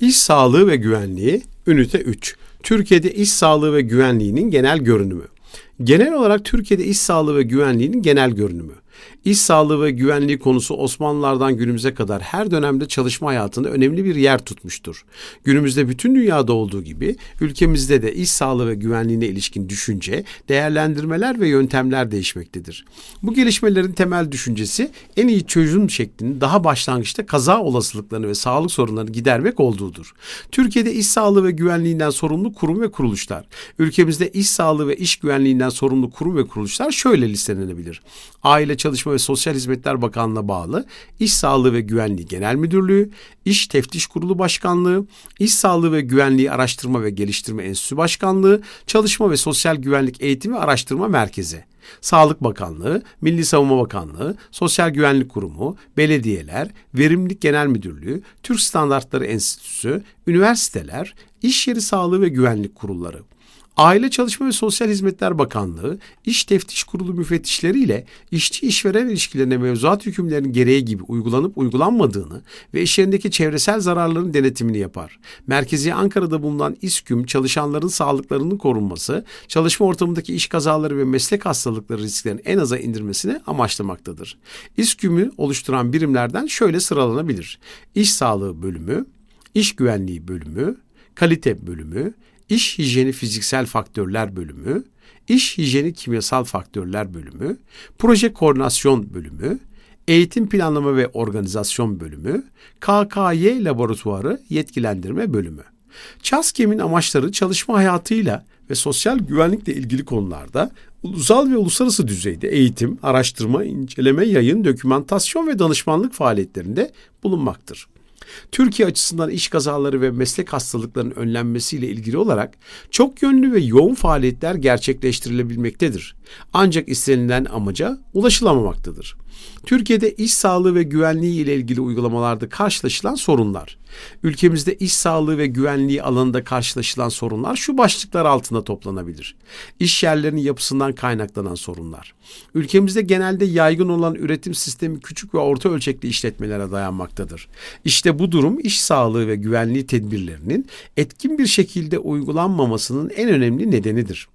İş sağlığı ve güvenliği ünite 3. Türkiye'de iş sağlığı ve güvenliğinin genel görünümü. Genel olarak Türkiye'de iş sağlığı ve güvenliğinin genel görünümü. İş sağlığı ve güvenliği konusu Osmanlılardan günümüze kadar her dönemde çalışma hayatında önemli bir yer tutmuştur. Günümüzde bütün dünyada olduğu gibi ülkemizde de iş sağlığı ve güvenliğine ilişkin düşünce, değerlendirmeler ve yöntemler değişmektedir. Bu gelişmelerin temel düşüncesi en iyi çözüm şeklinin daha başlangıçta kaza olasılıklarını ve sağlık sorunlarını gidermek olduğudur. Türkiye'de iş sağlığı ve güvenliğinden sorumlu kurum ve kuruluşlar. Ülkemizde iş sağlığı ve iş güvenliğinden sorumlu kurum ve kuruluşlar şöyle listelenebilir. Aile Çalışma ve Sosyal Hizmetler Bakanlığı'na bağlı İş Sağlığı ve Güvenliği Genel Müdürlüğü, İş Teftiş Kurulu Başkanlığı, İş Sağlığı ve Güvenliği Araştırma ve Geliştirme Enstitüsü Başkanlığı, Çalışma ve Sosyal Güvenlik Eğitim ve Araştırma Merkezi. Sağlık Bakanlığı, Milli Savunma Bakanlığı, Sosyal Güvenlik Kurumu, belediyeler, Verimlilik Genel Müdürlüğü, Türk Standartları Enstitüsü, üniversiteler, iş yeri sağlığı ve güvenlik kurulları. Aile Çalışma ve Sosyal Hizmetler Bakanlığı, İş Teftiş Kurulu müfettişleri ile işçi işveren ilişkilerine mevzuat hükümlerinin gereği gibi uygulanıp uygulanmadığını ve iş yerindeki çevresel zararların denetimini yapar. Merkezi Ankara'da bulunan İSKÜM, çalışanların sağlıklarının korunması, çalışma ortamındaki iş kazaları ve meslek hastalıkları risklerini en aza indirmesini amaçlamaktadır. İSKÜM'ü oluşturan birimlerden şöyle sıralanabilir. İş Sağlığı Bölümü, İş Güvenliği Bölümü, Kalite Bölümü, İş Hijyeni Fiziksel Faktörler Bölümü, İş Hijyeni Kimyasal Faktörler Bölümü, Proje Koordinasyon Bölümü, Eğitim Planlama ve Organizasyon Bölümü, KKY Laboratuvarı Yetkilendirme Bölümü. ÇASKEM'in amaçları çalışma hayatıyla ve sosyal güvenlikle ilgili konularda ulusal ve uluslararası düzeyde eğitim, araştırma, inceleme, yayın, dokümantasyon ve danışmanlık faaliyetlerinde bulunmaktır. Türkiye açısından iş kazaları ve meslek hastalıklarının önlenmesiyle ilgili olarak çok yönlü ve yoğun faaliyetler gerçekleştirilebilmektedir. Ancak istenilen amaca ulaşılamamaktadır. Türkiye'de iş sağlığı ve güvenliği ile ilgili uygulamalarda karşılaşılan sorunlar. Ülkemizde iş sağlığı ve güvenliği alanında karşılaşılan sorunlar şu başlıklar altında toplanabilir. İş yerlerinin yapısından kaynaklanan sorunlar. Ülkemizde genelde yaygın olan üretim sistemi küçük ve orta ölçekli işletmelere dayanmaktadır. İşte bu durum iş sağlığı ve güvenliği tedbirlerinin etkin bir şekilde uygulanmamasının en önemli nedenidir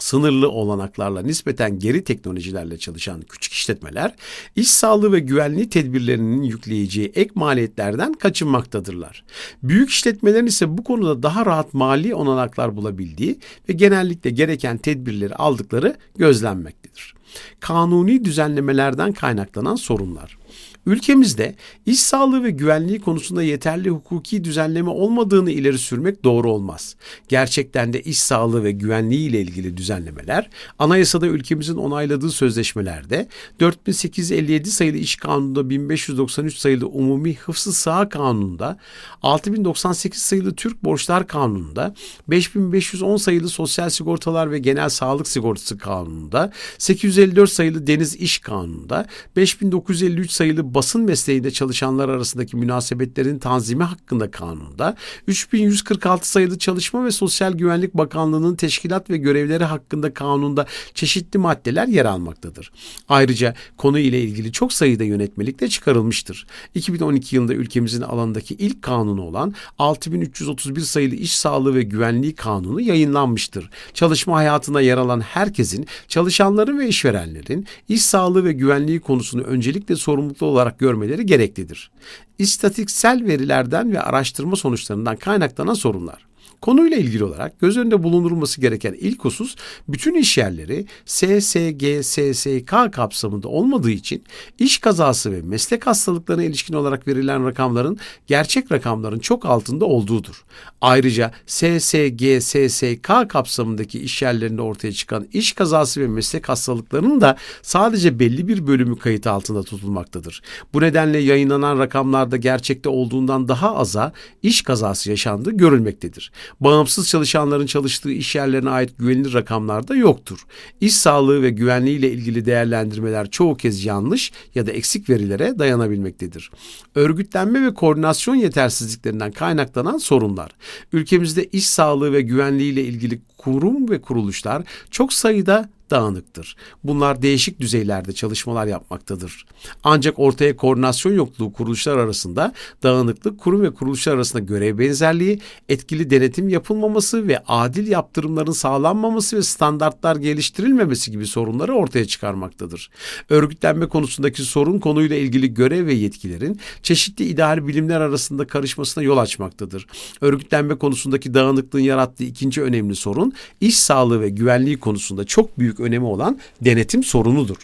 sınırlı olanaklarla nispeten geri teknolojilerle çalışan küçük işletmeler iş sağlığı ve güvenliği tedbirlerinin yükleyeceği ek maliyetlerden kaçınmaktadırlar. Büyük işletmelerin ise bu konuda daha rahat mali olanaklar bulabildiği ve genellikle gereken tedbirleri aldıkları gözlenmektedir. Kanuni düzenlemelerden kaynaklanan sorunlar. Ülkemizde iş sağlığı ve güvenliği konusunda yeterli hukuki düzenleme olmadığını ileri sürmek doğru olmaz. Gerçekten de iş sağlığı ve güvenliği ile ilgili düzenlemeler anayasada ülkemizin onayladığı sözleşmelerde 4857 sayılı iş kanununda 1593 sayılı umumi hıfzı sağ kanununda 6098 sayılı Türk borçlar kanununda 5510 sayılı sosyal sigortalar ve genel sağlık sigortası kanununda 854 sayılı deniz iş kanununda 5953 sayılı basın mesleğinde çalışanlar arasındaki münasebetlerin tanzimi hakkında kanunda, 3146 sayılı Çalışma ve Sosyal Güvenlik Bakanlığı'nın teşkilat ve görevleri hakkında kanunda çeşitli maddeler yer almaktadır. Ayrıca konu ile ilgili çok sayıda yönetmelik de çıkarılmıştır. 2012 yılında ülkemizin alandaki ilk kanunu olan 6331 sayılı İş Sağlığı ve Güvenliği Kanunu yayınlanmıştır. Çalışma hayatına yer alan herkesin, çalışanların ve işverenlerin iş sağlığı ve güvenliği konusunu öncelikle sorumlulukla olarak olarak görmeleri gereklidir. İstatistiksel verilerden ve araştırma sonuçlarından kaynaklanan sorunlar. Konuyla ilgili olarak göz önünde bulundurulması gereken ilk husus bütün iş yerleri SSG, SSK kapsamında olmadığı için iş kazası ve meslek hastalıklarına ilişkin olarak verilen rakamların gerçek rakamların çok altında olduğudur. Ayrıca SSG, SSK kapsamındaki iş yerlerinde ortaya çıkan iş kazası ve meslek hastalıklarının da sadece belli bir bölümü kayıt altında tutulmaktadır. Bu nedenle yayınlanan rakamlarda gerçekte olduğundan daha aza iş kazası yaşandığı görülmektedir bağımsız çalışanların çalıştığı iş yerlerine ait güvenilir rakamlar da yoktur. İş sağlığı ve güvenliği ile ilgili değerlendirmeler çoğu kez yanlış ya da eksik verilere dayanabilmektedir. Örgütlenme ve koordinasyon yetersizliklerinden kaynaklanan sorunlar. Ülkemizde iş sağlığı ve güvenliği ile ilgili kurum ve kuruluşlar çok sayıda dağınıktır. Bunlar değişik düzeylerde çalışmalar yapmaktadır. Ancak ortaya koordinasyon yokluğu kuruluşlar arasında dağınıklık, kurum ve kuruluşlar arasında görev benzerliği, etkili denetim yapılmaması ve adil yaptırımların sağlanmaması ve standartlar geliştirilmemesi gibi sorunları ortaya çıkarmaktadır. Örgütlenme konusundaki sorun konuyla ilgili görev ve yetkilerin çeşitli ideal bilimler arasında karışmasına yol açmaktadır. Örgütlenme konusundaki dağınıklığın yarattığı ikinci önemli sorun iş sağlığı ve güvenliği konusunda çok büyük önemi olan denetim sorunudur.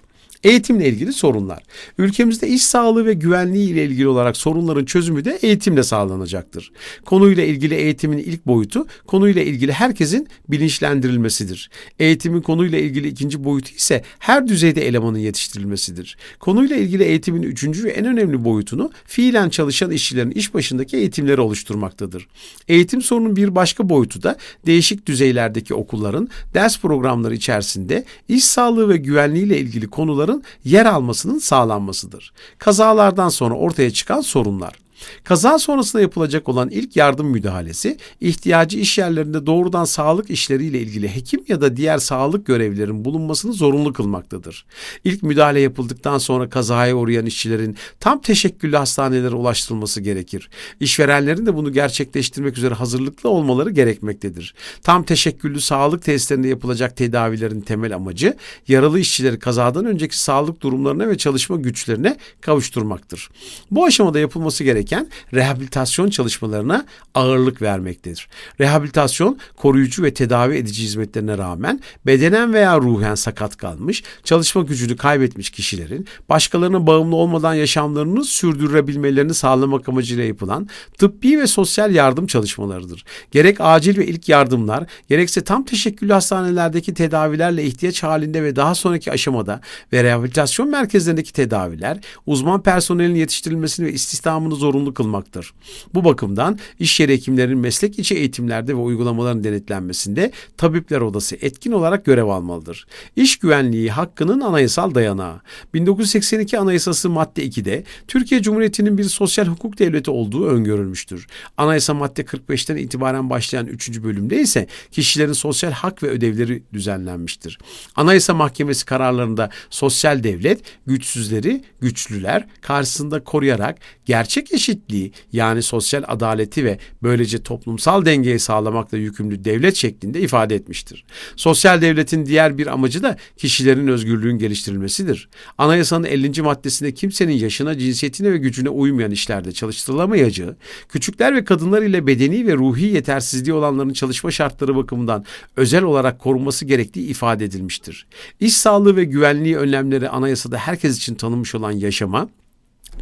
Eğitimle ilgili sorunlar. Ülkemizde iş sağlığı ve güvenliği ile ilgili olarak sorunların çözümü de eğitimle sağlanacaktır. Konuyla ilgili eğitimin ilk boyutu konuyla ilgili herkesin bilinçlendirilmesidir. Eğitimin konuyla ilgili ikinci boyutu ise her düzeyde elemanın yetiştirilmesidir. Konuyla ilgili eğitimin üçüncü ve en önemli boyutunu fiilen çalışan işçilerin iş başındaki eğitimleri oluşturmaktadır. Eğitim sorunun bir başka boyutu da değişik düzeylerdeki okulların ders programları içerisinde iş sağlığı ve güvenliği ile ilgili konuların yer almasının sağlanmasıdır. Kazalardan sonra ortaya çıkan sorunlar. Kaza sonrasında yapılacak olan ilk yardım müdahalesi, ihtiyacı iş yerlerinde doğrudan sağlık işleriyle ilgili hekim ya da diğer sağlık görevlilerin bulunmasını zorunlu kılmaktadır. İlk müdahale yapıldıktan sonra kazaya uğrayan işçilerin tam teşekküllü hastanelere ulaştırılması gerekir. İşverenlerin de bunu gerçekleştirmek üzere hazırlıklı olmaları gerekmektedir. Tam teşekküllü sağlık tesislerinde yapılacak tedavilerin temel amacı yaralı işçileri kazadan önceki sağlık durumlarına ve çalışma güçlerine kavuşturmaktır. Bu aşamada yapılması gereken gereken rehabilitasyon çalışmalarına ağırlık vermektedir. Rehabilitasyon koruyucu ve tedavi edici hizmetlerine rağmen bedenen veya ruhen sakat kalmış, çalışma gücünü kaybetmiş kişilerin başkalarına bağımlı olmadan yaşamlarını sürdürebilmelerini sağlamak amacıyla yapılan tıbbi ve sosyal yardım çalışmalarıdır. Gerek acil ve ilk yardımlar, gerekse tam teşekküllü hastanelerdeki tedavilerle ihtiyaç halinde ve daha sonraki aşamada ve rehabilitasyon merkezlerindeki tedaviler, uzman personelin yetiştirilmesini ve istihdamını zorunlu zorunlu kılmaktır. Bu bakımdan iş yeri hekimlerinin meslek içi eğitimlerde ve uygulamaların denetlenmesinde tabipler odası etkin olarak görev almalıdır. İş güvenliği hakkının anayasal dayanağı. 1982 Anayasası madde 2'de Türkiye Cumhuriyeti'nin bir sosyal hukuk devleti olduğu öngörülmüştür. Anayasa madde 45'ten itibaren başlayan 3. bölümde ise kişilerin sosyal hak ve ödevleri düzenlenmiştir. Anayasa Mahkemesi kararlarında sosyal devlet güçsüzleri güçlüler karşısında koruyarak gerçek eşitliği yani sosyal adaleti ve böylece toplumsal dengeyi sağlamakla yükümlü devlet şeklinde ifade etmiştir. Sosyal devletin diğer bir amacı da kişilerin özgürlüğün geliştirilmesidir. Anayasanın 50. maddesinde kimsenin yaşına, cinsiyetine ve gücüne uymayan işlerde çalıştırılamayacağı, küçükler ve kadınlar ile bedeni ve ruhi yetersizliği olanların çalışma şartları bakımından özel olarak korunması gerektiği ifade edilmiştir. İş sağlığı ve güvenliği önlemleri anayasada herkes için tanınmış olan yaşama,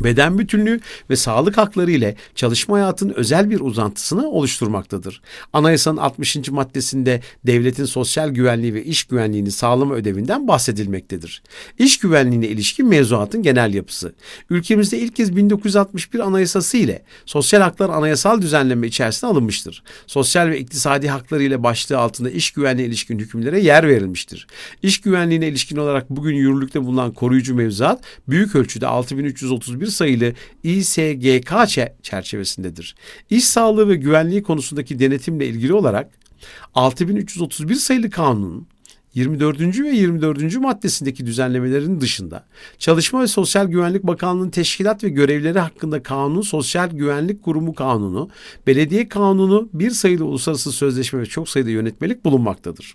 beden bütünlüğü ve sağlık hakları ile çalışma hayatının özel bir uzantısını oluşturmaktadır. Anayasanın 60. maddesinde devletin sosyal güvenliği ve iş güvenliğini sağlama ödevinden bahsedilmektedir. İş güvenliğine ilişkin mevzuatın genel yapısı. Ülkemizde ilk kez 1961 Anayasası ile sosyal haklar anayasal düzenleme içerisine alınmıştır. Sosyal ve iktisadi hakları ile başlığı altında iş güvenliğine ilişkin hükümlere yer verilmiştir. İş güvenliğine ilişkin olarak bugün yürürlükte bulunan koruyucu mevzuat büyük ölçüde 6331 21 sayılı İSGK çerçevesindedir. İş sağlığı ve güvenliği konusundaki denetimle ilgili olarak 6331 sayılı kanunun 24. ve 24. maddesindeki düzenlemelerin dışında Çalışma ve Sosyal Güvenlik Bakanlığı'nın teşkilat ve görevleri hakkında kanun, Sosyal Güvenlik Kurumu Kanunu, Belediye Kanunu, bir sayılı uluslararası sözleşme ve çok sayıda yönetmelik bulunmaktadır.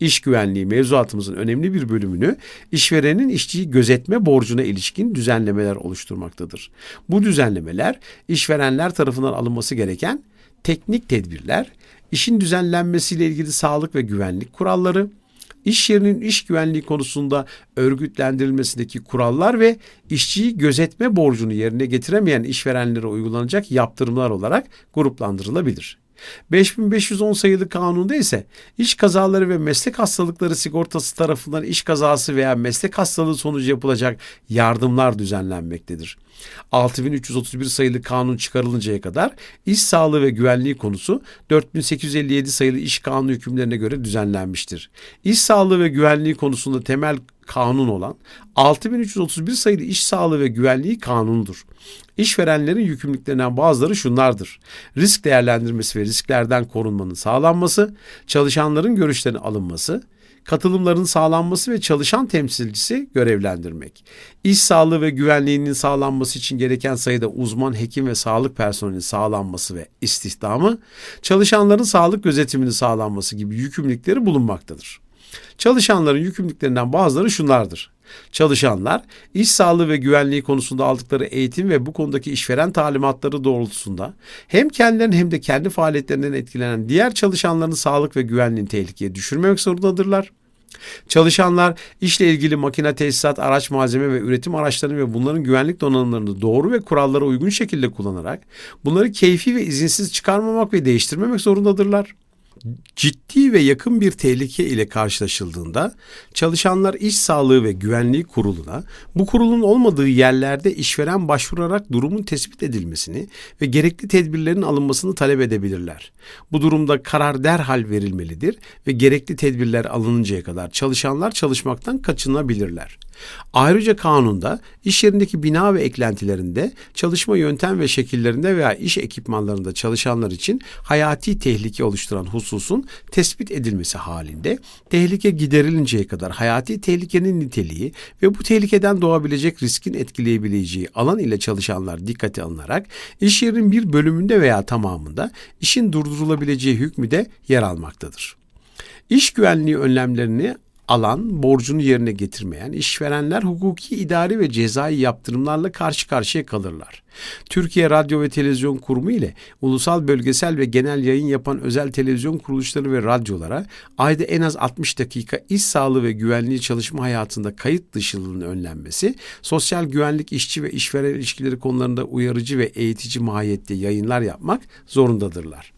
İş güvenliği mevzuatımızın önemli bir bölümünü işverenin işçiyi gözetme borcuna ilişkin düzenlemeler oluşturmaktadır. Bu düzenlemeler işverenler tarafından alınması gereken teknik tedbirler, işin düzenlenmesiyle ilgili sağlık ve güvenlik kuralları, iş yerinin iş güvenliği konusunda örgütlendirilmesindeki kurallar ve işçiyi gözetme borcunu yerine getiremeyen işverenlere uygulanacak yaptırımlar olarak gruplandırılabilir. 5510 sayılı kanunda ise iş kazaları ve meslek hastalıkları sigortası tarafından iş kazası veya meslek hastalığı sonucu yapılacak yardımlar düzenlenmektedir. 6331 sayılı kanun çıkarılıncaya kadar iş sağlığı ve güvenliği konusu 4857 sayılı iş kanunu hükümlerine göre düzenlenmiştir. İş sağlığı ve güvenliği konusunda temel kanun olan 6331 sayılı iş sağlığı ve güvenliği kanunudur. İşverenlerin yükümlülüklerinden bazıları şunlardır. Risk değerlendirmesi ve risklerden korunmanın sağlanması, çalışanların görüşlerinin alınması, katılımların sağlanması ve çalışan temsilcisi görevlendirmek. İş sağlığı ve güvenliğinin sağlanması için gereken sayıda uzman hekim ve sağlık personeli sağlanması ve istihdamı, çalışanların sağlık gözetimini sağlanması gibi yükümlülükleri bulunmaktadır. Çalışanların yükümlülüklerinden bazıları şunlardır. Çalışanlar iş sağlığı ve güvenliği konusunda aldıkları eğitim ve bu konudaki işveren talimatları doğrultusunda hem kendilerinin hem de kendi faaliyetlerinden etkilenen diğer çalışanların sağlık ve güvenliğini tehlikeye düşürmemek zorundadırlar. Çalışanlar işle ilgili makine, tesisat, araç malzeme ve üretim araçlarını ve bunların güvenlik donanımlarını doğru ve kurallara uygun şekilde kullanarak bunları keyfi ve izinsiz çıkarmamak ve değiştirmemek zorundadırlar ciddi ve yakın bir tehlike ile karşılaşıldığında çalışanlar iş sağlığı ve güvenliği kuruluna bu kurulun olmadığı yerlerde işveren başvurarak durumun tespit edilmesini ve gerekli tedbirlerin alınmasını talep edebilirler. Bu durumda karar derhal verilmelidir ve gerekli tedbirler alınıncaya kadar çalışanlar çalışmaktan kaçınabilirler. Ayrıca kanunda iş yerindeki bina ve eklentilerinde, çalışma yöntem ve şekillerinde veya iş ekipmanlarında çalışanlar için hayati tehlike oluşturan hususun tespit edilmesi halinde tehlike giderilinceye kadar hayati tehlikenin niteliği ve bu tehlikeden doğabilecek riskin etkileyebileceği alan ile çalışanlar dikkate alınarak iş yerinin bir bölümünde veya tamamında işin durdurulabileceği hükmü de yer almaktadır. İş güvenliği önlemlerini alan borcunu yerine getirmeyen işverenler hukuki, idari ve cezai yaptırımlarla karşı karşıya kalırlar. Türkiye Radyo ve Televizyon Kurumu ile ulusal, bölgesel ve genel yayın yapan özel televizyon kuruluşları ve radyolara ayda en az 60 dakika iş sağlığı ve güvenliği çalışma hayatında kayıt dışılığının önlenmesi, sosyal güvenlik işçi ve işveren ilişkileri konularında uyarıcı ve eğitici mahiyette yayınlar yapmak zorundadırlar.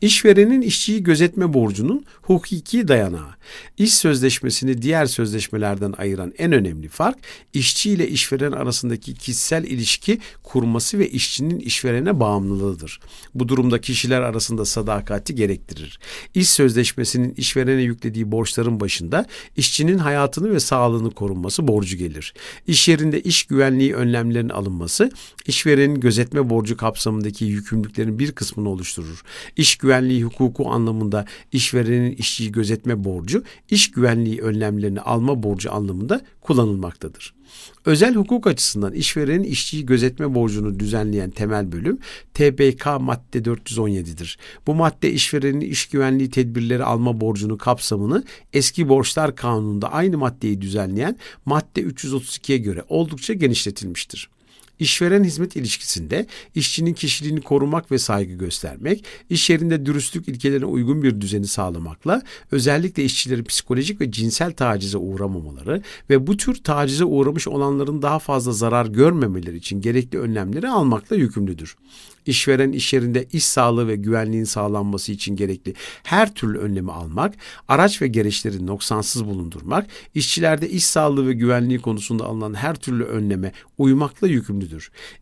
İşverenin işçiyi gözetme borcunun hukuki dayanağı. İş sözleşmesini diğer sözleşmelerden ayıran en önemli fark işçi ile işveren arasındaki kişisel ilişki kurması ve işçinin işverene bağımlılığıdır. Bu durumda kişiler arasında sadakati gerektirir. İş sözleşmesinin işverene yüklediği borçların başında işçinin hayatını ve sağlığını korunması borcu gelir. İş yerinde iş güvenliği önlemlerinin alınması işverenin gözetme borcu kapsamındaki yükümlülüklerin bir kısmını oluşturur. İş güvenliği hukuku anlamında işverenin işçiyi gözetme borcu, iş güvenliği önlemlerini alma borcu anlamında kullanılmaktadır. Özel hukuk açısından işverenin işçiyi gözetme borcunu düzenleyen temel bölüm TBK madde 417'dir. Bu madde işverenin iş güvenliği tedbirleri alma borcunu kapsamını eski borçlar kanununda aynı maddeyi düzenleyen madde 332'ye göre oldukça genişletilmiştir. İşveren hizmet ilişkisinde işçinin kişiliğini korumak ve saygı göstermek, iş yerinde dürüstlük ilkelerine uygun bir düzeni sağlamakla özellikle işçilerin psikolojik ve cinsel tacize uğramamaları ve bu tür tacize uğramış olanların daha fazla zarar görmemeleri için gerekli önlemleri almakla yükümlüdür işveren iş yerinde iş sağlığı ve güvenliğin sağlanması için gerekli her türlü önlemi almak, araç ve gereçleri noksansız bulundurmak, işçilerde iş sağlığı ve güvenliği konusunda alınan her türlü önleme uymakla yükümlüdür.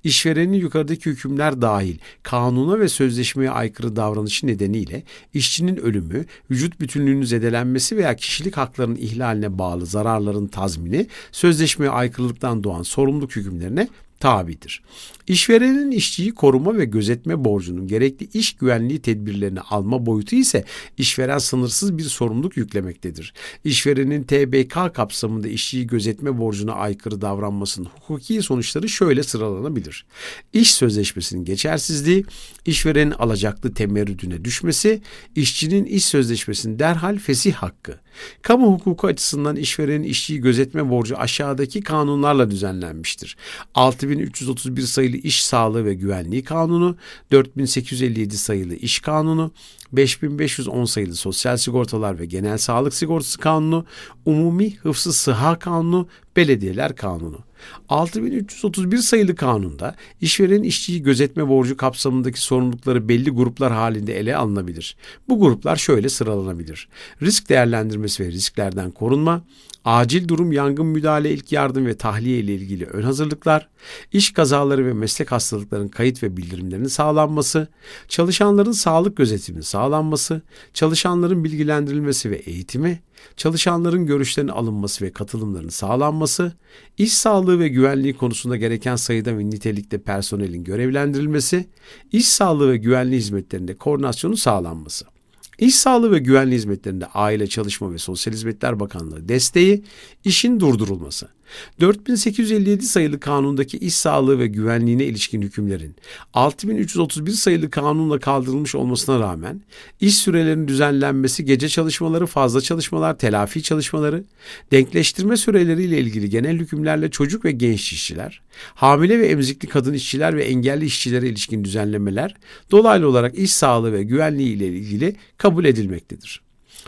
İşverenin yukarıdaki hükümler dahil kanuna ve sözleşmeye aykırı davranışı nedeniyle işçinin ölümü, vücut bütünlüğünün zedelenmesi veya kişilik haklarının ihlaline bağlı zararların tazmini, sözleşmeye aykırılıktan doğan sorumluluk hükümlerine tabidir. İşverenin işçiyi koruma ve gözetme borcunun gerekli iş güvenliği tedbirlerini alma boyutu ise işveren sınırsız bir sorumluluk yüklemektedir. İşverenin TBK kapsamında işçiyi gözetme borcuna aykırı davranmasının hukuki sonuçları şöyle sıralanabilir. İş sözleşmesinin geçersizliği, işverenin alacaklı temerrüdüne düşmesi, işçinin iş sözleşmesinin derhal fesih hakkı. Kamu hukuku açısından işverenin işçiyi gözetme borcu aşağıdaki kanunlarla düzenlenmiştir. 6331 sayılı İş Sağlığı ve Güvenliği Kanunu, 4857 sayılı İş Kanunu, 5510 sayılı Sosyal Sigortalar ve Genel Sağlık Sigortası Kanunu, Umumi Hıfzı Sıha Kanunu, Belediyeler Kanunu. 6331 sayılı kanunda işverenin işçiyi gözetme borcu kapsamındaki sorumlulukları belli gruplar halinde ele alınabilir. Bu gruplar şöyle sıralanabilir. Risk değerlendirmesi ve risklerden korunma, acil durum, yangın müdahale, ilk yardım ve tahliye ile ilgili ön hazırlıklar, iş kazaları ve meslek hastalıklarının kayıt ve bildirimlerinin sağlanması, çalışanların sağlık gözetiminin sağlanması, çalışanların bilgilendirilmesi ve eğitimi, çalışanların görüşlerinin alınması ve katılımlarının sağlanması, iş sağlığı ve güvenliği konusunda gereken sayıda ve nitelikte personelin görevlendirilmesi, iş sağlığı ve güvenliği hizmetlerinde koordinasyonu sağlanması. İş Sağlığı ve Güvenliği Hizmetlerinde Aile Çalışma ve Sosyal Hizmetler Bakanlığı desteği, işin durdurulması. 4857 sayılı kanundaki iş sağlığı ve güvenliğine ilişkin hükümlerin 6331 sayılı kanunla kaldırılmış olmasına rağmen iş sürelerinin düzenlenmesi, gece çalışmaları, fazla çalışmalar, telafi çalışmaları, denkleştirme süreleriyle ilgili genel hükümlerle çocuk ve genç işçiler, hamile ve emzikli kadın işçiler ve engelli işçilere ilişkin düzenlemeler dolaylı olarak iş sağlığı ve güvenliği ile ilgili kabul edilmektedir.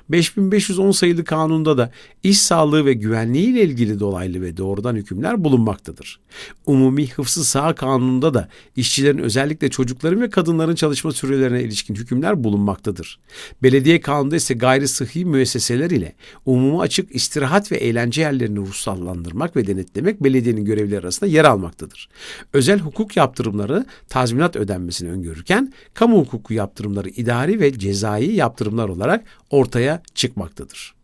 5510 sayılı kanunda da iş sağlığı ve güvenliği ile ilgili dolaylı ve doğrudan hükümler bulunmaktadır. Umumi Hıfzı Sağ Kanunu'nda da işçilerin özellikle çocukların ve kadınların çalışma sürelerine ilişkin hükümler bulunmaktadır. Belediye kanununda ise gayri sıhhi müesseseler ile umuma açık istirahat ve eğlence yerlerini ruhsallandırmak ve denetlemek belediyenin görevleri arasında yer almaktadır. Özel hukuk yaptırımları tazminat ödenmesini öngörürken kamu hukuku yaptırımları idari ve cezai yaptırımlar olarak çıkmaktadır.